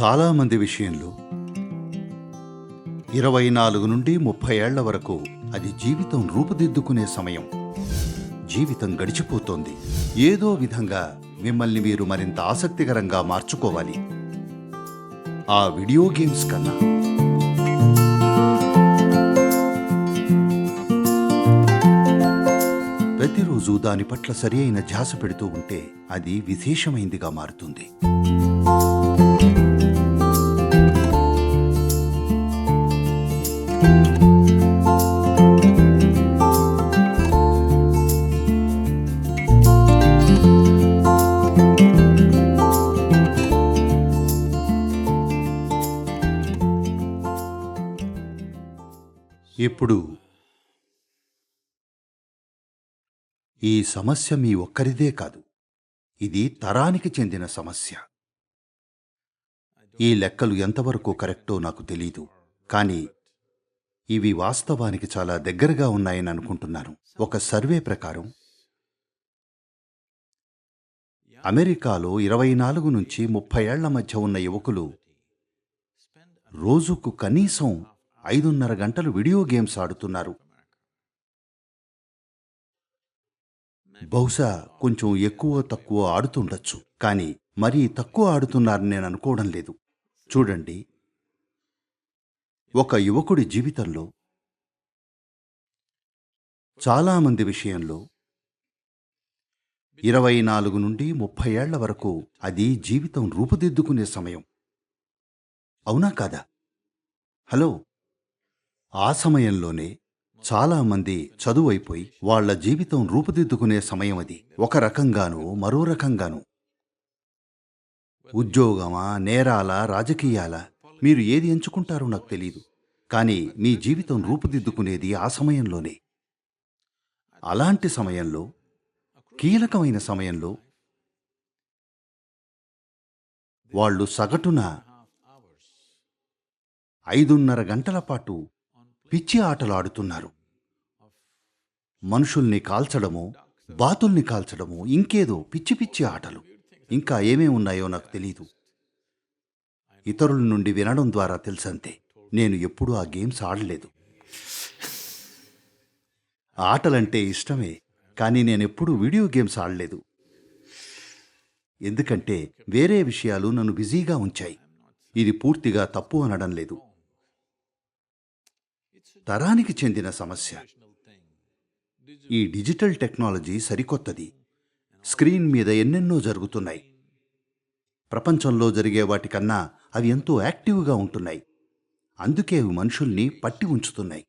చాలామంది విషయంలో ఇరవై నాలుగు నుండి ముప్పై ఏళ్ళ వరకు అది జీవితం రూపుదిద్దుకునే సమయం. జీవితం గడిచిపోతోంది. ఏదో విధంగా మిమ్మల్ని మీరు మరింత ఆసక్తికరంగా మార్చుకోవాలి. ఆ వీడియో గేమ్స్ కన్నా. ప్రతిరోజు దాని పట్ల సరి అయిన ధ్యాస పెడుతూ ఉంటే అది విశేషమైందిగా మారుతుంది. సమస్య మీ ఒక్కరిదే కాదు. ఇది తరానికి చెందిన సమస్య. ఈ లెక్కలు ఎంతవరకు కరెక్టో నాకు తెలీదు. కానీ ఇవి వాస్తవానికి చాలా దగ్గరగా ఉన్నాయని అనుకుంటున్నాను. ఒక సర్వే ప్రకారం అమెరికాలో ఇరవై నాలుగు నుంచి ముప్పై ఏళ్ళ మధ్య ఉన్న యువకులు రోజుకు కనీసం ఐదున్నర గంటలు వీడియో గేమ్స్ ఆడుతున్నారు. బహుశా కొంచెం ఎక్కువ తక్కువ ఆడుతుండొచ్చు. కానీ మరీ తక్కువ ఆడుతున్నారని నేను అనుకోవడం లేదు. చూడండి. ఒక యువకుడి జీవితంలో చాలామంది విషయంలో ఇరవై నాలుగు నుండి ముప్పై ఏళ్ళ వరకు అది జీవితం రూపుదిద్దుకునే సమయం. అవునా కాదా? హలో. ఆ సమయంలోనే చాలామంది చదువైపోయి వాళ్ళ జీవితం రూపుదిద్దుకునే సమయం అది. ఒక రకంగాను మరో రకంగాను. ఉద్యోగమా నేరాల రాజకీయాల? మీరు ఏది ఎంచుకుంటారో నాకు తెలియదు కానీ మీ జీవితం రూపుదిద్దుకునేది ఆ సమయంలోనే. అలాంటి సమయంలో కీలకమైన సమయంలో వాళ్ళు సగటున ఐదున్నర గంటల పాటు పిచ్చి ఆటలు ఆడుతున్నారు మనుషుల్ని కాల్చడము బాతుల్ని కాల్చడము ఇంకేదో పిచ్చి పిచ్చి ఆటలు. ఇంకా ఏమేమి ఉన్నాయో నాకు తెలీదు. ఇతరుల నుండి వినడం ద్వారా తెలుసంతే నేను ఎప్పుడూ ఆ గేమ్స్ ఆడలేదు. ఆటలంటే ఇష్టమే కానీ నేనెప్పుడూ వీడియో గేమ్స్ ఆడలేదు. ఎందుకంటే వేరే విషయాలు నన్ను బిజీగా ఉంచాయి. ఇది పూర్తిగా తప్పు అనడం లేదు. తరానికి చెందిన సమస్య. ఈ డిజిటల్ టెక్నాలజీ సరికొత్తది. స్క్రీన్ మీద ఎన్నెన్నో జరుగుతున్నాయి. ప్రపంచంలో జరిగే వాటికన్నా అవి ఎంతో యాక్టివ్గా ఉంటున్నాయి. అందుకే అవి మనుషుల్ని పట్టి ఉంచుతున్నాయి.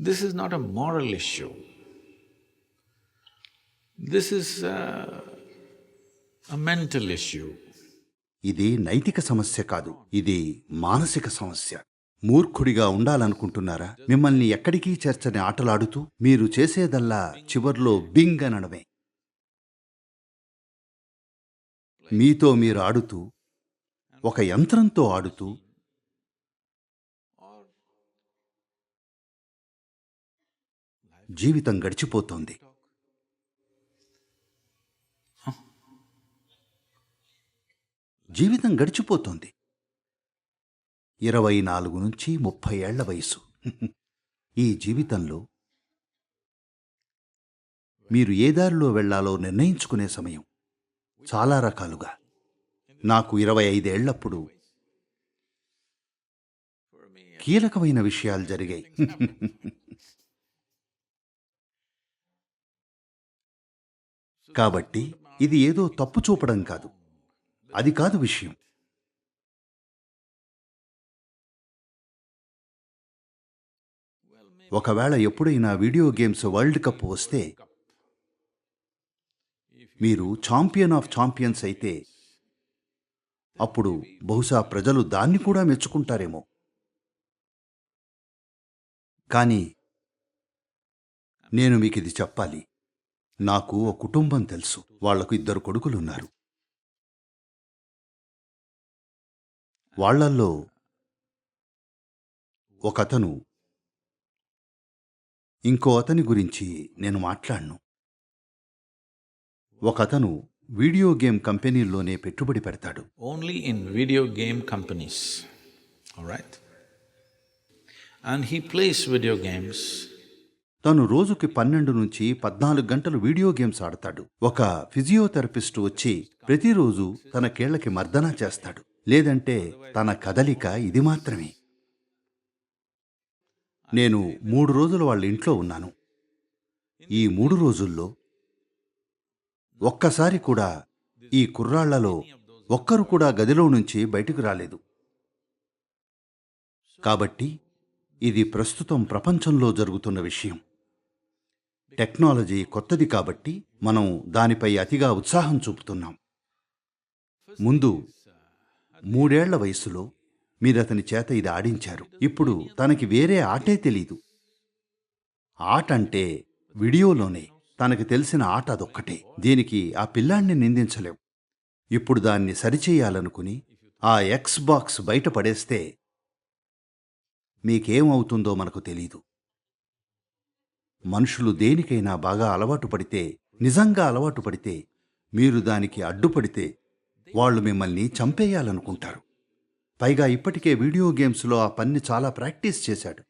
Not a moral issue. This is uh, a mental issue. ఇది నైతిక సమస్య కాదు. ఇది మానసిక సమస్య. మూర్ఖుడిగా ఉండాలనుకుంటున్నారా? మిమ్మల్ని ఎక్కడికి చేర్చని ఆటలాడుతూ మీరు చేసేదల్లా చివర్లో బింగ్ అనడమే మీతో మీరు ఆడుతూ ఒక యంత్రంతో ఆడుతూ జీవితం గడిచిపోతోంది. జీవితం గడిచిపోతోంది. ఇరవై నాలుగు నుంచి ముప్పై ఏళ్ళ వయసు. ఈ జీవితంలో మీరు ఏ దారిలో వెళ్ళాలో నిర్ణయించుకునే సమయం చాలా రకాలుగా. నాకు ఇరవై ఐదేళ్ళప్పుడు కీలకమైన విషయాలు జరిగాయి. కాబట్టి ఇది ఏదో తప్పు చూపడం కాదు. అది కాదు విషయం. ఒకవేళ ఎప్పుడైనా వీడియో గేమ్స్ వరల్డ్ కప్ వస్తే మీరు ఛాంపియన్ ఆఫ్ ఛాంపియన్స్ అయితే అప్పుడు బహుశా ప్రజలు దాన్ని కూడా మెచ్చుకుంటారేమో. కానీ నేను మీకు ఇది చెప్పాలి. నాకు ఒక కుటుంబం తెలుసు. వాళ్ళకు ఇద్దరు కొడుకులున్నారు. వాళ్ళల్లో ఒకతను ఇంకో అతని గురించి నేను మాట్లాడను. ఒకతను వీడియో గేమ్ కంపెనీల్లోనే పెట్టుబడి పెడతాడు. Only in video game companies. All right? And he plays video games. తను రోజుకి పన్నెండు నుంచి పద్నాలుగు గంటలు వీడియో గేమ్స్ ఆడతాడు. ఒక ఫిజియోథెరపిస్ట్ వచ్చి ప్రతిరోజు తన కీళ్ళకి మర్దన చేస్తాడు. లేదంటే తన కదలిక ఇది మాత్రమే. నేను మూడు రోజులు వాళ్ళ ఇంట్లో ఉన్నాను. ఈ మూడు రోజుల్లో ఒక్కసారి కూడా ఈ కుర్రాళ్ళలో ఒక్కరు కూడా గదిలో నుంచి బయటకు రాలేదు. కాబట్టి ఇది ప్రస్తుతం ప్రపంచంలో జరుగుతున్న విషయం. టెక్నాలజీ కొత్తది కాబట్టి మనం దానిపై అతిగా ఉత్సాహం చూపుతున్నాం. ముందు మూడేళ్ళ వయసులో మీరతని చేత ఇది ఆడించారు. ఇప్పుడు తనకి వేరే ఆటే తెలీదు. ఆట అంటే వీడియోలోనే. తనకి తెలిసిన ఆట అదొక్కటే. దీనికి ఆ పిల్లాన్ని నిందించలేం. ఇప్పుడు దాన్ని సరిచేయాలనుకుని ఆ ఎక్స్ బాక్స్ బయటపడేస్తే మీకేమవుతుందో మనకు తెలీదు. మనుషులు దేనికైనా బాగా అలవాటు పడితే నిజంగా అలవాటు పడితే మీరు దానికి అడ్డుపడితే వాళ్ళు మిమ్మల్ని చంపేయాలనుకుంటారు. పైగా ఇప్పటికే వీడియో గేమ్స్లో ఆ పన్ని చాలా ప్రాక్టీస్ చేశాడు.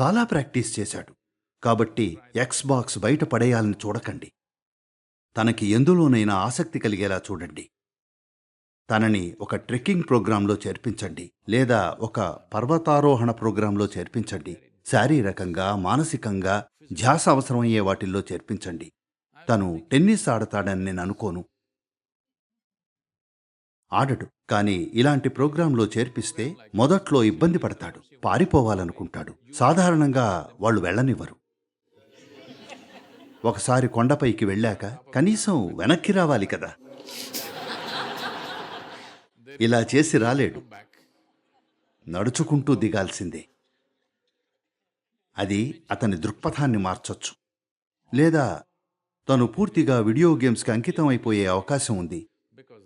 చాలా ప్రాక్టీస్ చేశాడు. కాబట్టి ఎక్స్ బాక్స్ బయట పడేయాలని చూడకండి. తనకి ఎందులోనైనా ఆసక్తి కలిగేలా చూడండి. తనని ఒక ట్రెక్కింగ్ ప్రోగ్రాంలో చేర్పించండి లేదా ఒక పర్వతారోహణ ప్రోగ్రాంలో చేర్పించండి. శారీరకంగా మానసికంగా ధ్యాస అవసరమయ్యే వాటిల్లో చేర్పించండి. తను టెన్నిస్ ఆడతాడని నేను అనుకోను. ఆడడు. కానీ ఇలాంటి ప్రోగ్రాంలో చేర్పిస్తే మొదట్లో ఇబ్బంది పడతాడు. పారిపోవాలనుకుంటాడు. సాధారణంగా వాళ్ళు వెళ్ళనివ్వరు. ఒకసారి కొండపైకి వెళ్ళాక కనీసం వెనక్కి రావాలి కదా. ఇలా చేసి రాలేడు. నడుచుకుంటూ దిగాల్సిందే. అది అతని దృక్పథాన్ని మార్చొచ్చు. లేదా తను పూర్తిగా వీడియో గేమ్స్కి అంకితం అయిపోయే అవకాశం ఉంది.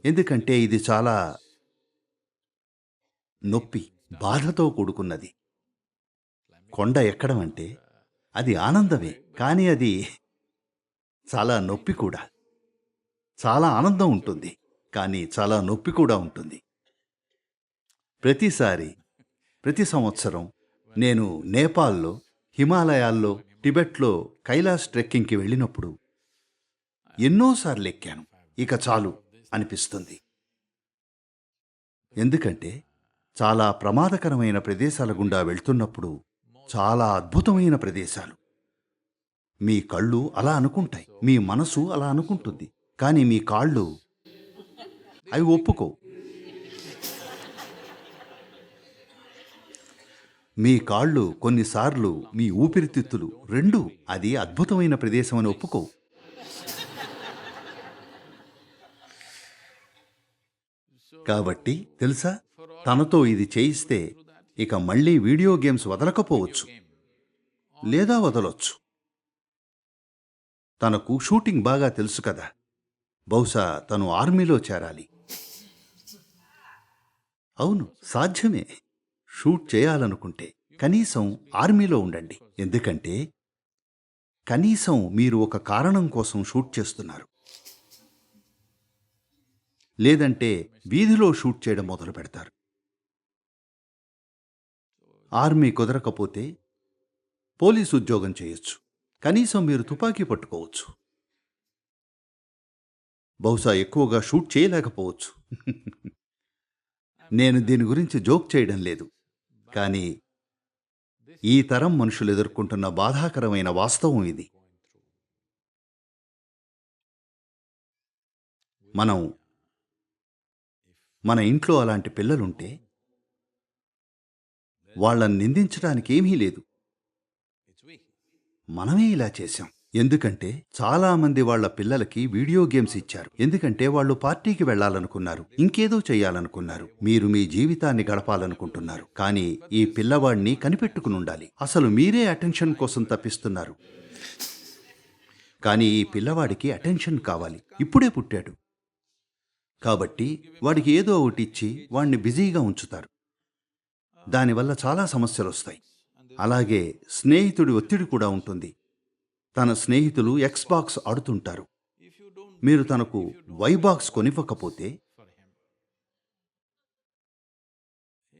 ఎందుకంటే ఇది చాలా నొప్పి బాధతో కూడుకున్నది. కొండ ఎక్కడం అంటే అది ఆనందమే కానీ అది చాలా నొప్పి కూడా. చాలా ఆనందం ఉంటుంది కానీ చాలా నొప్పి కూడా ఉంటుంది. ప్రతిసారి ప్రతి సంవత్సరం నేను నేపాల్లో హిమాలయాల్లో టిబెట్లో కైలాస్ ట్రెక్కింగ్కి వెళ్ళినప్పుడు ఎన్నోసార్లు ఎక్కాను. ఇక చాలు. అనిపిస్తుంది. ఎందుకంటే చాలా ప్రమాదకరమైన ప్రదేశాల గుండా వెళ్తున్నప్పుడు చాలా అద్భుతమైన ప్రదేశాలు. మీ కళ్ళు అలా అనుకుంటాయి మీ మనసు అలా అనుకుంటుంది కానీ మీ కాళ్ళు అవి ఒప్పుకో మీ కాళ్ళు కొన్నిసార్లు మీ ఊపిరితిత్తులు రెండు అది అద్భుతమైన ప్రదేశం అని ఒప్పుకో కాబట్టి తెలుసా? తనతో ఇది చేయిస్తే ఇక మళ్ళీ వీడియో గేమ్స్ వదలకపోవచ్చు. లేదా వదలొచ్చు. తనకు షూటింగ్ బాగా తెలుసు కదా. బహుశా తను ఆర్మీలో చేరాలి. అవును సాధ్యమే. షూట్ చేయాలనుకుంటే కనీసం ఆర్మీలో ఉండండి. ఎందుకంటే కనీసం మీరు ఒక కారణం కోసం షూట్ చేస్తున్నారు. లేదంటే వీధిలో షూట్ చేయడం మొదలు పెడతారు. ఆర్మీ కుదరకపోతే పోలీసు ఉద్యోగం చేయొచ్చు. కనీసం మీరు తుపాకీ పట్టుకోవచ్చు. బహుశా ఎక్కువగా షూట్ చేయలేకపోవచ్చు. నేను దీని గురించి జోక్ చేయడం లేదు. కానీ ఈ తరం మనుషులు ఎదుర్కొంటున్న బాధాకరమైన వాస్తవం ఇది. మనం మన ఇంట్లో అలాంటి పిల్లలుంటే వాళ్ళని నిందించడానికి ఏమీ లేదు. మనమే ఇలా చేశాం. ఎందుకంటే చాలా మంది వాళ్ళ పిల్లలకి వీడియో గేమ్స్ ఇచ్చారు. ఎందుకంటే వాళ్ళు పార్టీకి వెళ్ళాలనుకున్నారు. ఇంకేదో చేయాలనుకున్నారు. మీరు మీ జీవితాన్ని గడపాలనుకుంటున్నారు. కానీ ఈ పిల్లవాడిని కనిపెట్టుకుని ఉండాలి అసలు మీరే అటెన్షన్ కోసం తప్పిస్తున్నారు. కానీ ఈ పిల్లవాడికి అటెన్షన్ కావాలి. ఇప్పుడే పుట్టాడు. కాబట్టి వాడికి ఏదో ఒకటి ఇచ్చి వాణ్ణి బిజీగా ఉంచుతారు. దానివల్ల చాలా సమస్యలు వస్తాయి. అలాగే స్నేహితుడి ఒత్తిడి కూడా ఉంటుంది. తన స్నేహితులు ఎక్స్బాక్స్ ఆడుతుంటారు. మీరు తనకు వైబాక్స్ కొనివ్వకపోతే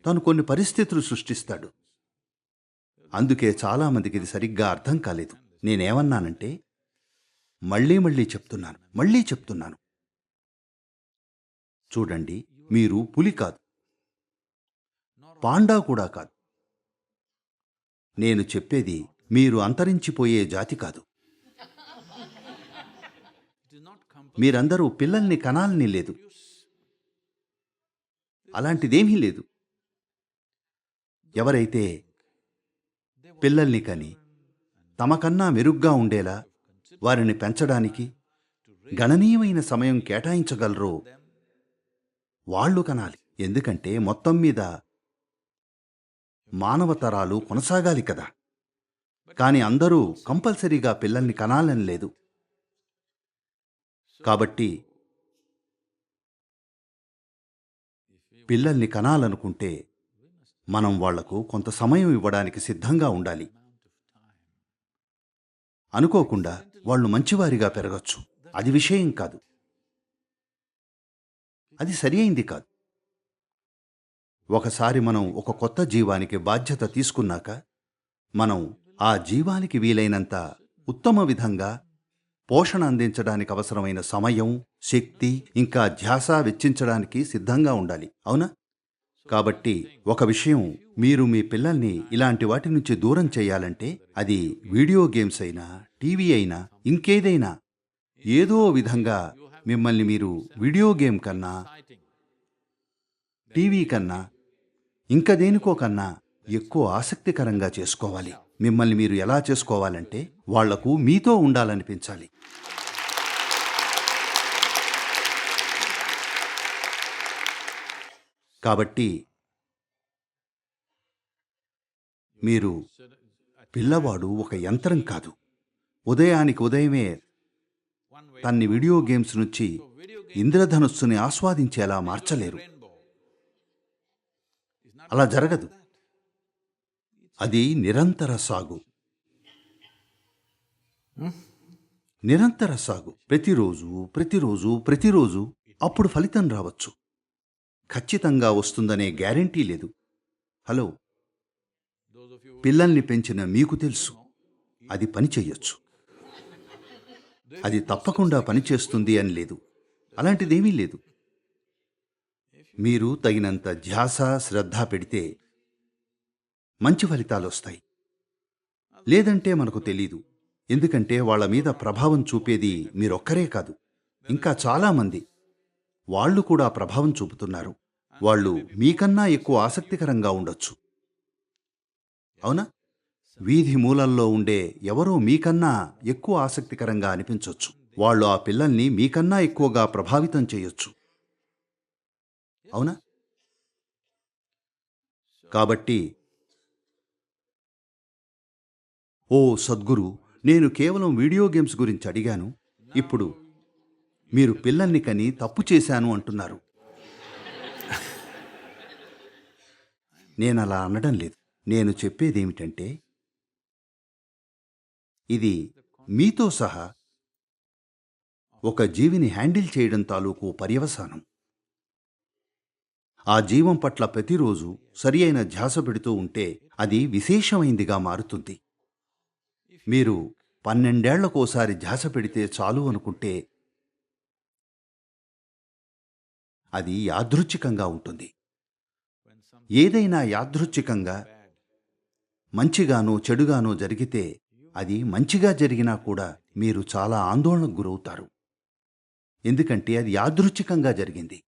తను కొన్ని పరిస్థితులు సృష్టిస్తాడు. అందుకే చాలామందికి ఇది సరిగ్గా అర్థం కాలేదు. నేనేమన్నానంటే మళ్ళీ మళ్ళీ చెప్తున్నాను మళ్ళీ చెప్తున్నాను. చూడండి మీరు పులి కాదు. పాండా కూడా కాదు. నేను చెప్పేది మీరు అంతరించిపోయే జాతి కాదు. మీరందరూ పిల్లల్ని కనాలని లేదు. అలాంటిదేమీ లేదు. ఎవరైతే పిల్లల్ని కని తమకన్నా మెరుగ్గా ఉండేలా వారిని పెంచడానికి గణనీయమైన సమయం కేటాయించగలరో వాళ్ళు కనాలి. ఎందుకంటే మొత్తం మీద మానవ తరాలు కొనసాగాలి కదా. కాని అందరూ కంపల్సరీగా పిల్లల్ని కనాలని లేదు. కాబట్టి పిల్లల్ని కనాలనుకుంటే మనం వాళ్ళకు కొంత సమయం ఇవ్వడానికి సిద్ధంగా ఉండాలి. అనుకోకుండా వాళ్ళు మంచివారిగా పెరగచ్చు. అది విషయం కాదు. అది సరి అయింది కాదు. ఒకసారి మనం ఒక కొత్త జీవానికి బాధ్యత తీసుకున్నాక మనం ఆ జీవానికి వీలైనంత ఉత్తమ విధంగా పోషణ అందించడానికి అవసరమైన సమయం శక్తి ఇంకా ధ్యాస వెచ్చించడానికి సిద్ధంగా ఉండాలి. అవునా? కాబట్టి ఒక విషయం మీరు మీ పిల్లల్ని ఇలాంటి వాటి నుంచి దూరం చేయాలంటే అది వీడియో గేమ్స్ అయినా టీవీ అయినా ఇంకేదైనా ఏదో విధంగా మిమ్మల్ని మీరు వీడియో గేమ్ కన్నా టీవీ కన్నా ఇంకా దేనికో కన్నా ఎక్కువ ఆసక్తికరంగా చేసుకోవాలి. మిమ్మల్ని మీరు ఎలా చేసుకోవాలంటే వాళ్ళకు మీతో ఉండాలనిపించాలి. కాబట్టి మీరు పిల్లవాడు ఒక యంత్రం కాదు. ఉదయానికి ఉదయమే తన్ని వీడియో గేమ్స్ నుంచి ఇంద్రధనుస్సుని ఆస్వాదించేలా మార్చలేరు. అలా జరగదు. అది నిరంతర సాగు. నిరంతర సాగు. ప్రతిరోజు ప్రతిరోజు ప్రతిరోజు అప్పుడు ఫలితం రావచ్చు. ఖచ్చితంగా వస్తుందనే గ్యారెంటీ లేదు. హలో? పిల్లల్ని పెంచిన మీకు తెలుసు. అది పని చెయ్యొచ్చు. అది తప్పకుండా పనిచేస్తుంది అని లేదు. అలాంటిదేమీ లేదు. మీరు తగినంత ధ్యాస శ్రద్ధ పెడితే మంచి ఫలితాలు వస్తాయి. లేదంటే మనకు తెలీదు. ఎందుకంటే వాళ్ళ మీద ప్రభావం చూపేది మీరొక్కరే కాదు. ఇంకా చాలామంది వాళ్ళు కూడా ప్రభావం చూపుతున్నారు. వాళ్ళు మీకన్నా ఎక్కువ ఆసక్తికరంగా ఉండొచ్చు. అవునా? వీధి మూలల్లో ఉండే ఎవరో మీకన్నా ఎక్కువ ఆసక్తికరంగా అనిపించవచ్చు వాళ్ళు ఆ పిల్లల్ని మీకన్నా ఎక్కువగా ప్రభావితం చేయొచ్చు. అవునా? కాబట్టి ఓ సద్గురు నేను కేవలం వీడియో గేమ్స్ గురించి అడిగాను. ఇప్పుడు మీరు పిల్లల్ని కని తప్పు చేశాను అంటున్నారు. నేను అలా అనడం లేదు. నేను చెప్పేదేమిటంటే ఇది మీతో సహా ఒక జీవిని హ్యాండిల్ చేయడం తాలూకు పర్యవసానం. ఆ జీవం పట్ల ప్రతిరోజు సరి అయిన ధ్యాస పెడుతూ ఉంటే అది విశేషమైందిగా మారుతుంది. మీరు పన్నెండేళ్ళకోసారి ధ్యాస పెడితే చాలు అనుకుంటే అది యాదృచ్ఛికంగా ఉంటుంది. ఏదైనా యాదృచ్ఛికంగా మంచిగానో చెడుగానో జరిగితే అది మంచిగా జరిగినా కూడా మీరు చాలా ఆందోళనకు గురవుతారు. ఎందుకంటే అది యాదృచ్ఛికంగా జరిగింది.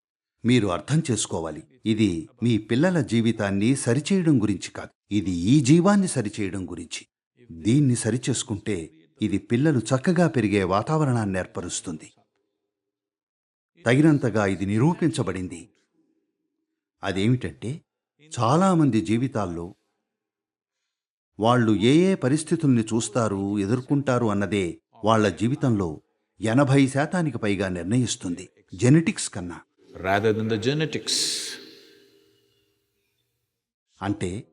మీరు అర్థం చేసుకోవాలి. ఇది మీ పిల్లల జీవితాన్ని సరిచేయడం గురించి కాదు. ఇది ఈ జీవాన్ని సరిచేయడం గురించి. దీన్ని సరిచేసుకుంటే ఇది పిల్లలు చక్కగా పెరిగే వాతావరణాన్ని ఏర్పరుస్తుంది. తగినంతగా ఇది నిరూపించబడింది. అదేమిటంటే చాలామంది జీవితాల్లో వాళ్ళు ఏ ఏ పరిస్థితుల్ని చూస్తారు ఎదుర్కొంటారు అన్నదే వాళ్ళ జీవితంలో ఎనభై శాతానికి పైగా నిర్ణయిస్తుంది. జెనెటిక్స్ కన్నా. Genetics. అంటే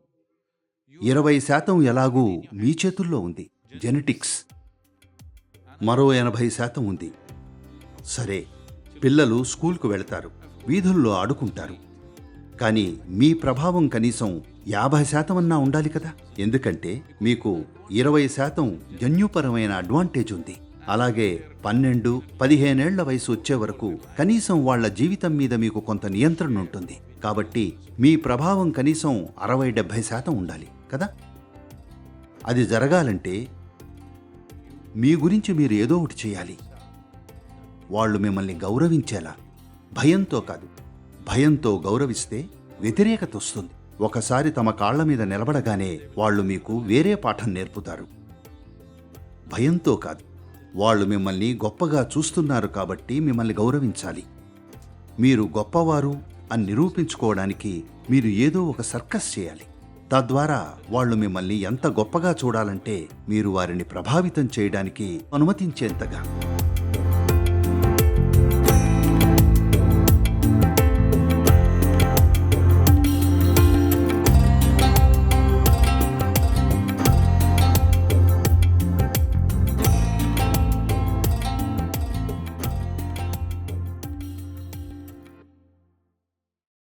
ఇరవై శాతం ఎలాగూ మీ చేతుల్లో ఉంది. జెనెటిక్స్. మరో ఎనభై శాతం ఉంది. సరే పిల్లలు స్కూల్కు వెళతారు. వీధుల్లో ఆడుకుంటారు. కానీ మీ ప్రభావం కనీసం యాభై శాతం అన్నా ఉండాలి కదా? ఎందుకంటే మీకు ఇరవై శాతం జన్యుపరమైన అడ్వాంటేజ్ ఉంది. అలాగే పన్నెండు పదిహేనేళ్ళ వయసు వచ్చే వరకు కనీసం వాళ్ళ జీవితం మీద మీకు కొంత నియంత్రణ ఉంటుంది. కాబట్టి మీ ప్రభావం కనీసం అరవై డెబ్భై శాతం ఉండాలి కదా? అది జరగాలంటే మీ గురించి మీరు ఏదో ఒకటి చేయాలి. వాళ్ళు మిమ్మల్ని గౌరవించేలా. భయంతో కాదు. భయంతో గౌరవిస్తే వ్యతిరేకత వస్తుంది. ఒకసారి తమ కాళ్ళ మీద నిలబడగానే వాళ్ళు మీకు వేరే పాఠం నేర్పుతారు. భయంతో కాదు. వాళ్ళు మిమ్మల్ని గొప్పగా చూస్తున్నారు కాబట్టి మిమ్మల్ని గౌరవించాలి. మీరు గొప్పవారు అని నిరూపించుకోవడానికి మీరు ఏదో ఒక సర్కస్ చేయాలి. తద్వారా వాళ్ళు మిమ్మల్ని ఎంత గొప్పగా చూడాలంటే మీరు వారిని ప్రభావితం చేయడానికి అనుమతించేంతగా.